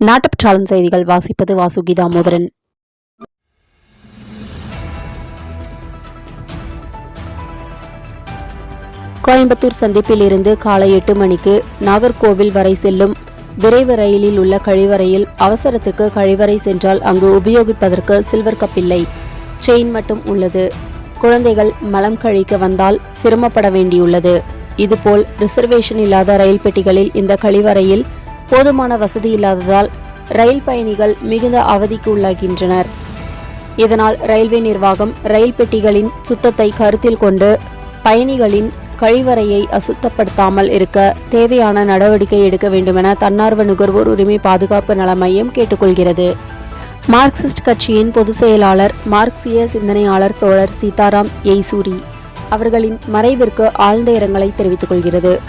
நாட்டுப்பற்றாளன் செய்திகள் வாசிப்பது வாசுகி தாமோதரன் கோயம்புத்தூர் சந்திப்பில் இருந்து காலை எட்டு மணிக்கு நாகர்கோவில் வரை செல்லும் விரைவு ரயிலில் உள்ள கழிவறையில் அவசரத்துக்கு கழிவறை சென்றால் அங்கு உபயோகிப்பதற்கு சில்வர் கப் இல்லை. செயின் மட்டும் உள்ளது. குழந்தைகள் மலம் கழிக்க வந்தால் சிரமப்பட வேண்டியுள்ளது. இதுபோல் ரிசர்வேஷன் இல்லாத ரயில் பெட்டிகளில் இந்த கழிவறையில் போதுமான வசதி இல்லாததால் ரயில் பயணிகள் மிகுந்த அவதிக்கு உள்ளாகின்றனர். இதனால் ரயில்வே நிர்வாகம் ரயில் பெட்டிகளின் சுத்தத்தை கருத்தில் கொண்டு பயணிகளின் கழிவறையை அசுத்தப்படுத்தாமல் இருக்க தேவையான நடவடிக்கை எடுக்க வேண்டுமென தன்னார்வ நுகர்வோர் உரிமை பாதுகாப்பு நல மையம் கேட்டுக்கொள்கிறது. மார்க்சிஸ்ட் கட்சியின் பொதுச் செயலாளர் மார்க்சிய சிந்தனையாளர் தோழர் சீதாராம் எய்சூரி அவர்களின் மறைவிற்கு ஆழ்ந்த இரங்கலை தெரிவித்துக் கொள்கிறது.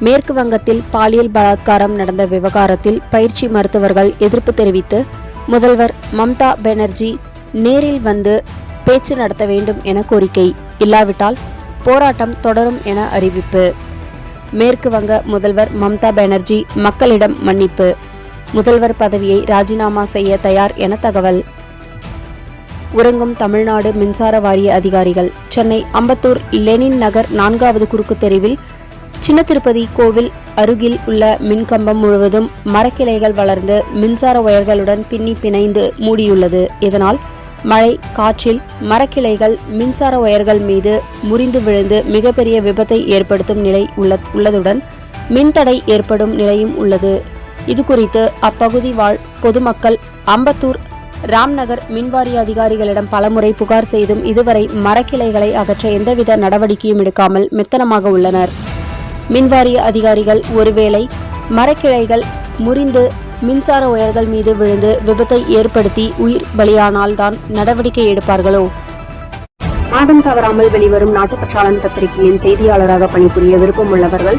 மேற்கு வங்கத்தில் பாலியல் பலாத்காரம் நடந்த விவகாரத்தில் பயிற்சி மருத்துவர்கள் எதிர்ப்பு தெரிவித்து முதல்வர் மம்தா பானர்ஜி நேரில் வந்து பேச்சு நடத்த வேண்டும் என கோரிக்கை. இல்லாவிட்டால் போராட்டம் தொடரும் என அறிவிப்பு. மேற்கு வங்க முதல்வர் மம்தா பானர்ஜி மக்களிடம் மன்னிப்பு. முதல்வர் பதவியை ராஜினாமா செய்ய தயார் என தகவல். உறங்கும் தமிழ்நாடு மின்சார வாரிய அதிகாரிகள் சென்னை அம்பத்தூர் லெனின் நகர் நான்காவது குறுக்கு தெருவில் சின்ன திருப்பதி கோவில் அருகில் உள்ள மின்கம்பம் முழுவதும் மரக்கிளைகள் வளர்ந்து மின்சார ஒயர்களுடன் பின்னி பிணைந்து மூடியுள்ளது. இதனால் மழை காற்றில் மரக்கிளைகள் மின்சார ஒயர்கள் மீது முறிந்து விழுந்து மிகப்பெரிய விபத்தை ஏற்படுத்தும் நிலை உள்ள உள்ளதுடன் மின்தடை ஏற்படும் நிலையும் உள்ளது. இது குறித்து அப்பகுதி வாழ் பொதுமக்கள் அம்பத்தூர் ராம்நகர் மின்வாரிய அதிகாரிகளிடம் பலமுறை புகார் செய்தும் இதுவரை மரக்கிளைகளை அகற்ற எந்தவித நடவடிக்கையும் எடுக்காமல் மெத்தனமாக உள்ளனர். மின்வாரிய அதிகாரிகள் ஒருவேளை மரக்கிளைகள் முறிந்து மின்சார உயர்கள் மீது விழுந்து விபத்தை ஏற்படுத்தி உயிர் பலியானால்தான் நடவடிக்கை எடுப்பார்களோ? மாதம் தவறாமல் வெளிவரும் நாட்டுப்பற்றாளன் பத்திரிகையின் செய்தியாளராக பணிபுரிய விருப்பம் உள்ளவர்கள்